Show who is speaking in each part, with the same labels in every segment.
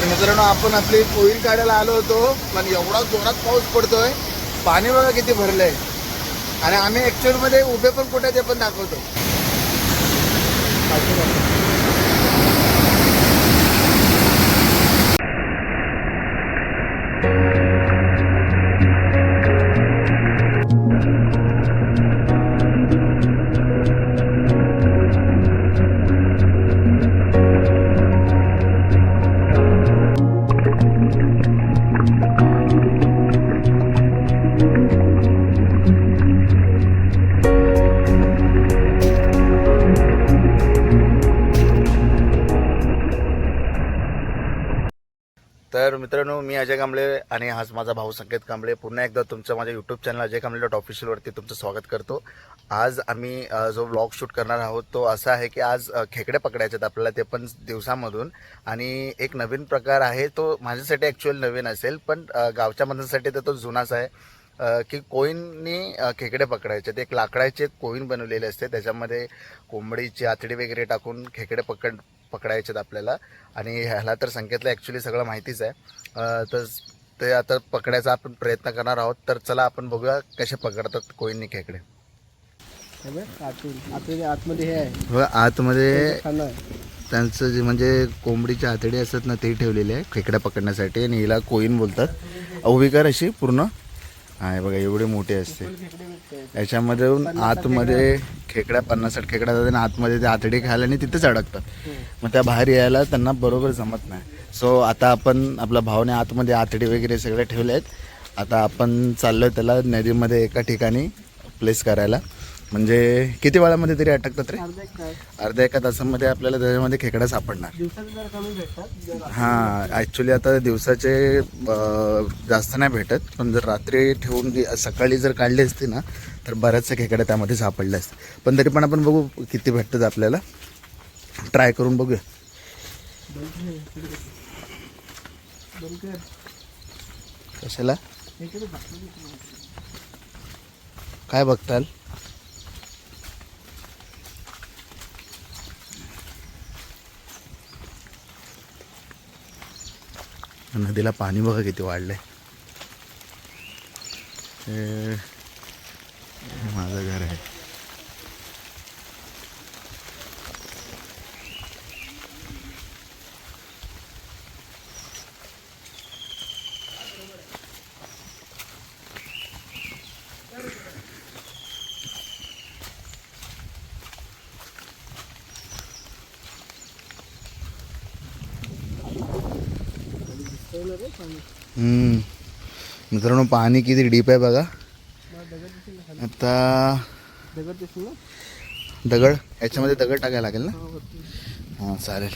Speaker 1: तर मित्रांनो आपण आपली कोईल काढायला आलो होतो पण एवढा जोरात पाऊस पडतोय पाणी बघा किती भरलंय. आणि आम्ही ऍक्च्युअलमध्ये उभे पण कुठे ते पण दाखवतो. तर मी अजय कांबळे आणि हाच माझा भाऊ संकेत कांबळे. पुन्हा एकदा तुमचं माझ्या YouTube channel Ajay Kamble dot ऑफिशियलवरती तुमचं स्वागत करतो. आज आम्ही जो ब्लॉग शूट करणार आहोत तो असा आहे की आज खेकडे पकडायचे आहेत आपल्याला ते पण दिवसामधून. आणि एक नवीन प्रकार आहे तो माझ्यासाठी ॲक्च्युअल नवीन असेल पण गावच्या माणसासाठी तर तो जुनाच आहे. की कोईननी खेकडे पकडायचे ते एक लाकडाचे कोईन बनवलेले असते. त्याच्यामध्ये कोंबडीची आतडी वगैरे टाकून खेकडे पकड पकडायचे आहेत आपल्याला. आणि ह्याला तर संकेतला ॲक्च्युली सगळं माहितीच आहे. तर ते आता पकडायचा आपण प्रयत्न करणार आहोत. तर चला आपण बघूया कसे पकडतात कोईननी खेकडे.
Speaker 2: आतमध्ये हे
Speaker 1: आतमध्ये. त्यांचं जे म्हणजे कोंबडीची आतडी असतात ना ते ठेवलेले आहे खेकड्या पकडण्यासाठी. आणि हिला कोईन बोलतात. कर अशी पूर्ण. हा बघा एवढी मोठी असते. याच्यामधून आतमध्ये खेकड्या पन्नास साठ खेकड्या जातात आणि आतमध्ये ते आतडी खायला आणि तिथेच अडकतात. मग त्या बाहेर यायला त्यांना बरोबर जमत नाही. सो आता आपण आपल्या भावाने आतमध्ये आतडी वगैरे सगळे ठेवले आहेत आता आपण चाललोय त्याला नदीमध्ये एका ठिकाणी प्लेस करायला. म्हणजे किती वेळामध्ये तरी अटकतात रे. अर्ध्या एका तासामध्ये आपल्याला त्याच्यामध्ये खेकडा सापडणार. हां ॲक्च्युली आता दिवसाचे जास्त नाही भेटत पण जर रात्री ठेवून सकाळी जर काढली असती ना तर बऱ्याचशा खेकड्या त्यामध्ये सापडल्या असतात पण तरी पण आपण बघू किती भेटतात आपल्याला. ट्राय करून बघूया. कशाला. काय बघताल? नदीला पाणी बघा किती वाढलं आहे हे माझं घर आहे
Speaker 2: ठेवलं रे पाणी.
Speaker 1: हम्म. मित्रांनो पाणी किती डीप आहे बघा. आता
Speaker 2: दगड
Speaker 1: याच्यामध्ये दगड टाकायला लागेल ना?
Speaker 2: हा,
Speaker 1: हां चालेल.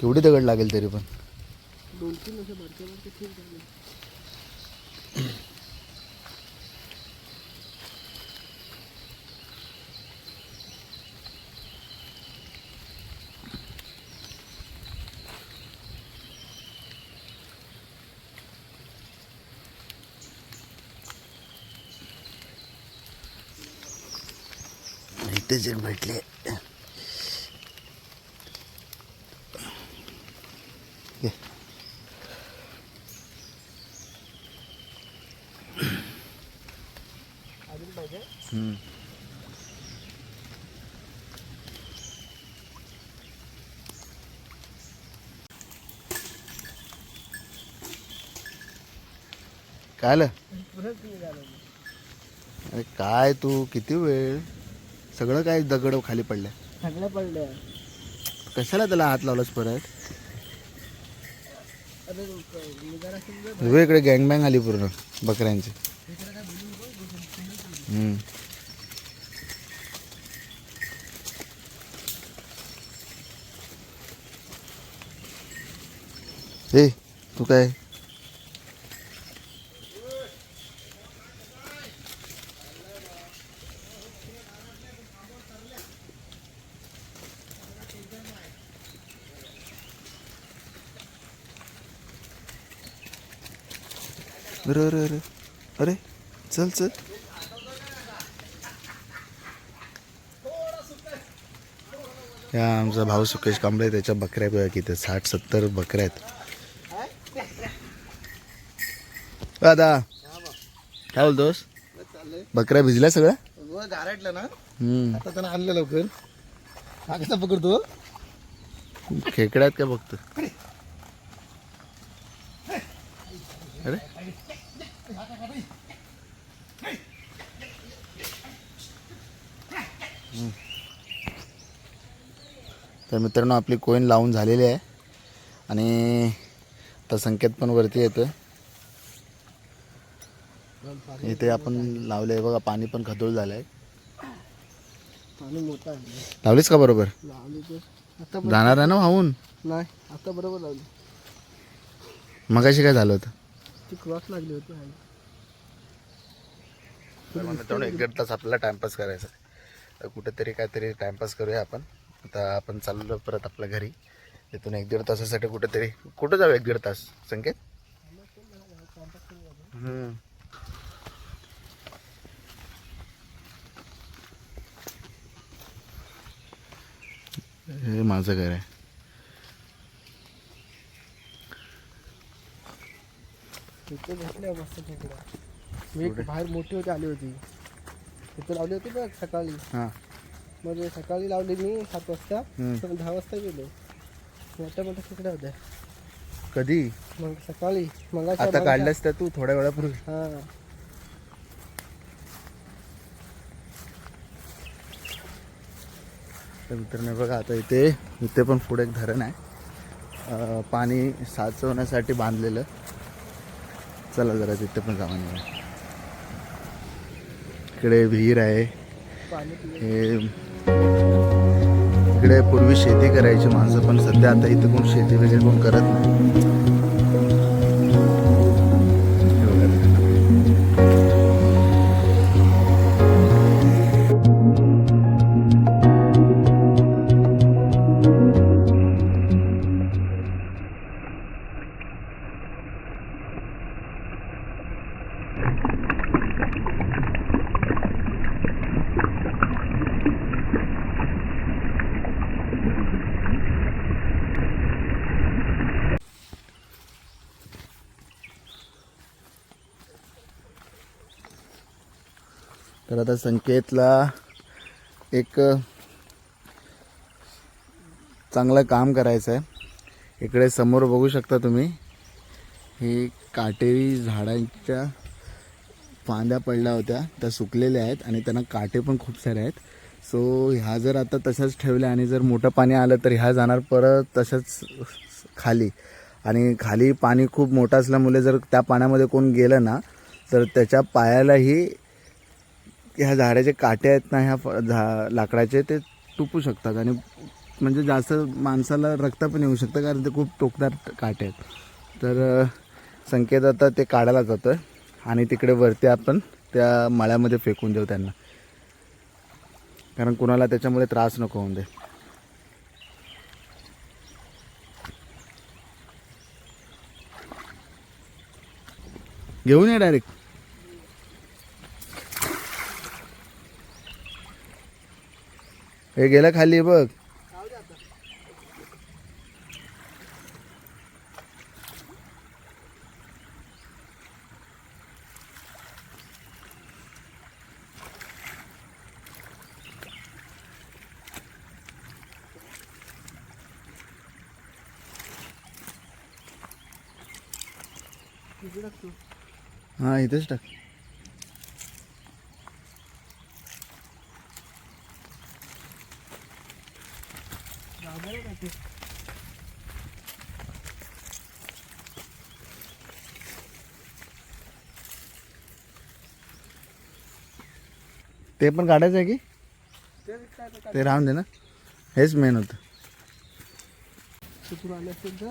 Speaker 1: केवढी दगड लागेल तरी पण?
Speaker 2: दोन तीन
Speaker 1: उत्तेजक भेटले काय आलं? अरे काय तू किती वेळ? सगळं काय दगड खाली पडलंय.
Speaker 2: सगळ्या पडल्या.
Speaker 1: कशाला त्याला हात लावलास परत?
Speaker 2: अरे
Speaker 1: तुझ्या इकडे गँगबँग आली पूर्ण बकऱ्यांची. हम्म. ए तू काय? अरे अरे अरे अरे चल चल. या आमचा भाऊ सुकेश कांबळे त्याच्या बकऱ्या बघा किती साठ सत्तर बकऱ्या आहेत. दादा काय बोलतोस? बकऱ्या भिजल्या सगळ्या?
Speaker 2: गारटलं ना.
Speaker 1: हम्म.
Speaker 2: आता त्यांना आणलं लवकर. कसा पकडतो.
Speaker 1: खेकड्या आहेत का बघतो? अरे. तर मित्रांनो आपली कोईन लावून झालेली आहे. आणि आता संकेत पण वरती येतोय. इथे आपण लावले आहे बघा पाणी पण खदोळ झालं आहे लावलीच का बरोबर? जाणार आहे ना वाहून
Speaker 2: नाही आता बरोबर लावली.
Speaker 1: मगाशी काय झालं होतं?
Speaker 2: ती क्रॉस लागली होती हाय.
Speaker 1: मित्रांनो एक दीड तास आपल्याला टाइमपास करायचा आहे. तर कुठेतरी काहीतरी टाइमपास करूया आपण आता आपण चाललो परत आपल्या घरी तिथून एक दीड तासासाठी कुठेतरी कुठं जाऊ एक दीड तास संकेत हम्म. हे माझं घर आहे
Speaker 2: तिथे भेटल्या मस्त खेकडा मी एक बाहेर मोठी होती आली होती. तिथे लावली होती बघ सकाळी.
Speaker 1: हां.
Speaker 2: म्हणजे सकाळी लावली मी सात वाजता. तर दहा वाजता गेलो. मोठ्या मोठ्या खेकड्या होत्या.
Speaker 1: कधी?
Speaker 2: मग सकाळी मग
Speaker 1: आता काढल्यास त्या तू थोड्या वेळापूर्वी.
Speaker 2: हा.
Speaker 1: तर मित्रांनो बघा आता इथे इथे पण पुढे एक धरण आहे. पाणी साचवण्यासाठी बांधलेलं. चला जरा तिथे पण जाऊन इकडे विहीर आहे. हे इकडे पूर्वी शेती करायची माणसं पण सध्या आता इथं कोण शेती वगैरे कोण करत नाही. आता संकेतला एक चांगलं काम करायचं आहे इकडे समोर बघू शकता तुम्ही. ही काटेरी झाडांच्या फांद्या पडल्या होत्या. त्या सुकलेल्या आहेत आणि त्यांना काटे पण खूप सारे आहेत. सो ह्या जर आता तशाच ठेवल्या आणि जर मोठं पाणी आलं तर ह्या जाणार परत तशाच खाली. आणि खाली पाणी खूप मोठं असल्यामुळे जर त्या पाण्यामध्ये कोण गेलं ना तर त्याच्या पायालाही ह्या झाडाचे काटे आहेत ना ह्या फ- झा लाकडाचे ते तुपू शकतात आणि म्हणजे जास्त माणसाला रक्त पण येऊ शकतं कारण ते खूप टोकदार काटे आहेत. तर संकेत आता ते काढायला जातं आहे आणि तिकडे वरती आपण त्या मळ्यामध्ये फेकून देऊ त्यांना. कारण कुणाला त्याच्यामुळे त्रास नको होऊन दे. घेऊन ये डायरेक्ट हे गेलं खाली बघ.
Speaker 2: हा
Speaker 1: हां इथेच टाक
Speaker 2: जाणार आहे का ते?
Speaker 1: पण काढायचं आहे की?
Speaker 2: ते
Speaker 1: राहून दे ना. हेच मेन होतं.
Speaker 2: चुकून आले असतील तर?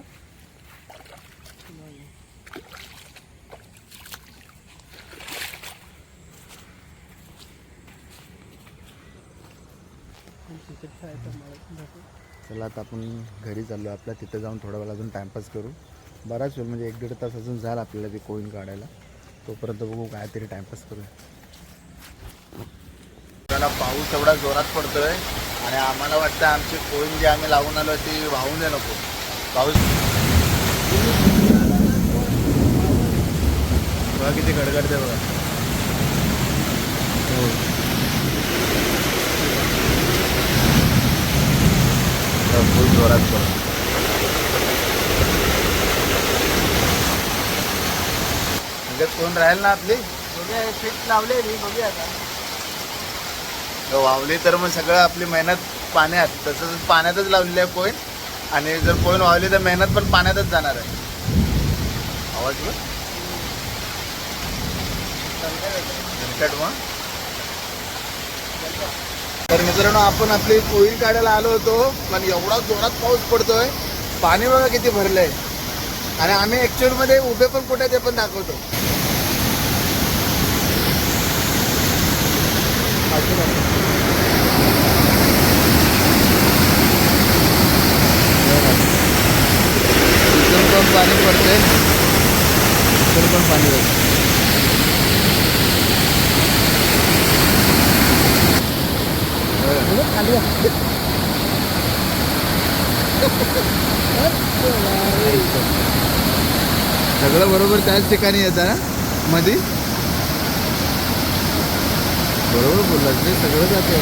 Speaker 1: चला आता आपण घरी चाललो. आपल्या तिथे जाऊन थोडा वेळ अजून टाईमपास करू. बराच वेळ म्हणजे एक दीड तास अजून जाईल आपल्याला ते कोईन काढायला. तोपर्यंत बघू काहीतरी टाईमपास करू त्याला पाऊस एवढा जोरात पडतोय आणि आम्हाला वाटतं आमची कोईन जी आम्ही लावून आलो ती वाहून दे नको पाऊस. बघा किती गडगडते बघा हो. बघा, फुल जोरात पडतो त्याच्यात कोण राहील ना आपली?
Speaker 2: बघूया फिट लावले मी बघूया आता.
Speaker 1: वावली तर मग सगळं आपली मेहनत पाण्यात तसंच पाण्यातच लावलेली आहे कोईन आणि जर कोईन वावली तर मेहनत पण पाण्यातच जाणार आहे. आवाज बघ तर मित्रांनो आपण आपली कोईन काढायला आलो होतो पण एवढा जोरात पाऊस पडतोय. पाणी बघा किती भरलंय. आणि आम्ही ऍक्च्युअलमध्ये उभे पण कुठे ते पण दाखवतो. पाणी पडते इकडे पण पाणी पडते सगळं बरोबर त्याच ठिकाणी येतं ना मध्ये बरोबर बोललात ते सगळं जाते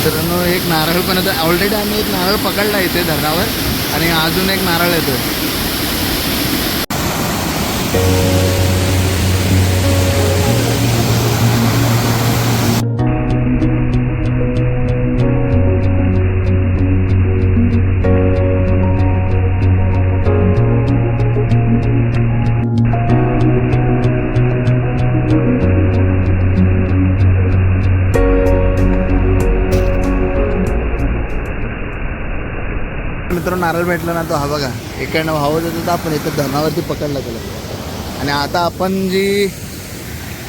Speaker 1: मित्रांनो एक नारळ पण येतो ऑलरेडी आम्ही एक नारळ पकडला इथे धरणावर आणि अजून एक नारळ येतो मित्र नारळ भेटला ना तो हा बघा इकडनं वाहत होतो तर आपण इथं धनावरती पकडला गेलो आणि आता आपण जी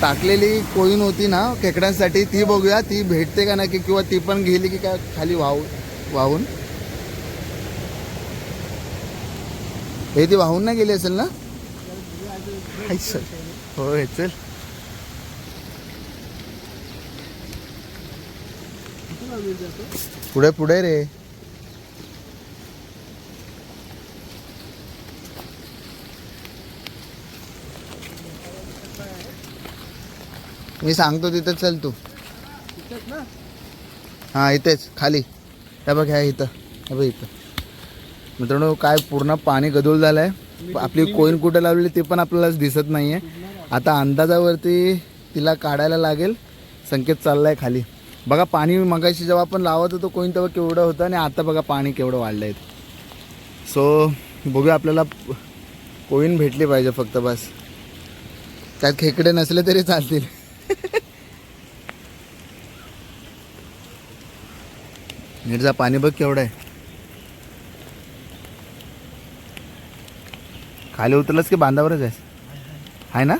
Speaker 1: टाकलेली कोईन होती ना खेकड्यांसाठी ती बघूया ती भेटते का नक्की किंवा ती पण गेली की काय खाली वाहू वाहून? हे ती वाहून नाही गेली असेल ना? हाय सर हो चल. पुढे पुढे रे. मी सांगतो तिथं चल तू. हां इथेच खाली. हे बघ ह्या इथं हे बघ इथं. मित्रांनो काय पूर्ण पाणी गदूळ झालं आहे आपली कोईन कुठं लावलेली ते पण आपल्याला दिसत नाही आहे आता अंदाजावरती तिला काढायला लागेल. संकेत चाललाय खाली. बघा पाणी मगाशी जेव्हा आपण लावत होतो कोईन तेव्हा केवढं होतं आणि आता बघा पाणी केवढं वाढलं आहे सो बघूया आपल्याला कोईन भेटली पाहिजे फक्त बस. त्यात खेकडे नसले तरी चालतील. मिरजा पाणी बघ केवढं आहे. खाली उतरलंस की बांधावरच आहेस? आहे ना?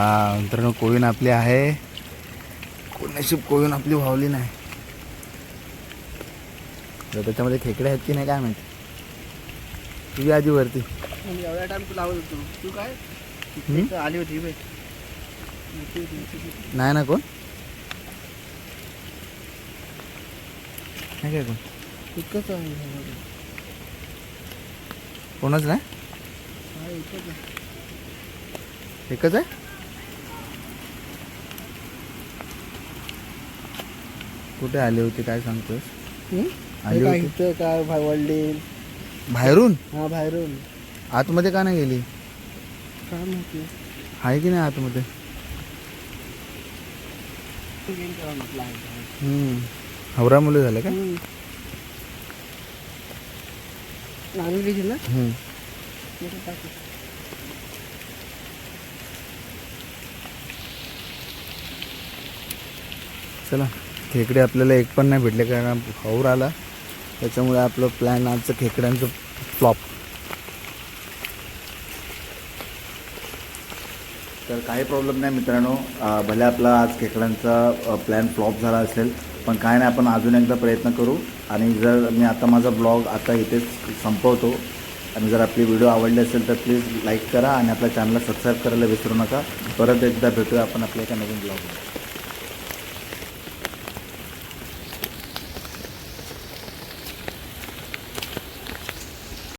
Speaker 1: हा मित्रांनो कोविन आपली आहे. नशीब कोविन आपली व्हावली नाही. तर त्याच्यामध्ये खेकडे आहेत की नाही काय माहिती? तुझी आधी वरती.
Speaker 2: एवढा टाइम तू लावत होतो. तू काय? आली होती.
Speaker 1: नाही ना कोण? नाही काय कोण?
Speaker 2: इतकंच.
Speaker 1: कोणच नाही. एकच आहे? कुठे आली होती काय सांगतोस? आली
Speaker 2: काय
Speaker 1: होती?
Speaker 2: इथं काय भाई वडील
Speaker 1: बाहेरून
Speaker 2: हा बाहेरून
Speaker 1: आतमध्ये का नाही गेली
Speaker 2: काय माहिती
Speaker 1: आहे की नाही आतमध्ये
Speaker 2: गेम करा म्हटलं आहे.
Speaker 1: हम्म. हवरा मुलं झालं का
Speaker 2: हम्म. नारळ घेशील ना
Speaker 1: हम्म.
Speaker 2: नको टाकू.
Speaker 1: चला खेकडे आपल्याला एक पण नाही भेटले कारण हौर आला. त्याच्यामुळे आपलं प्लॅन आजचं खेकड्यांचं फ्लॉप तर काही प्रॉब्लेम नाही मित्रांनो. भले आपला आज खेकड्यांचा प्लॅन फ्लॉप झाला असेल पण काय नाही आपण अजून एकदा प्रयत्न करू. आणि जर मी आता माझा ब्लॉग आता इथेच संपवतो आणि जर आपली व्हिडिओ आवडली असेल तर प्लीज लाईक करा आणि आपल्या चॅनलला सबस्क्राईब करायला विसरू नका. परत एकदा भेटूया आपण आपल्या एका नवीन ब्लॉग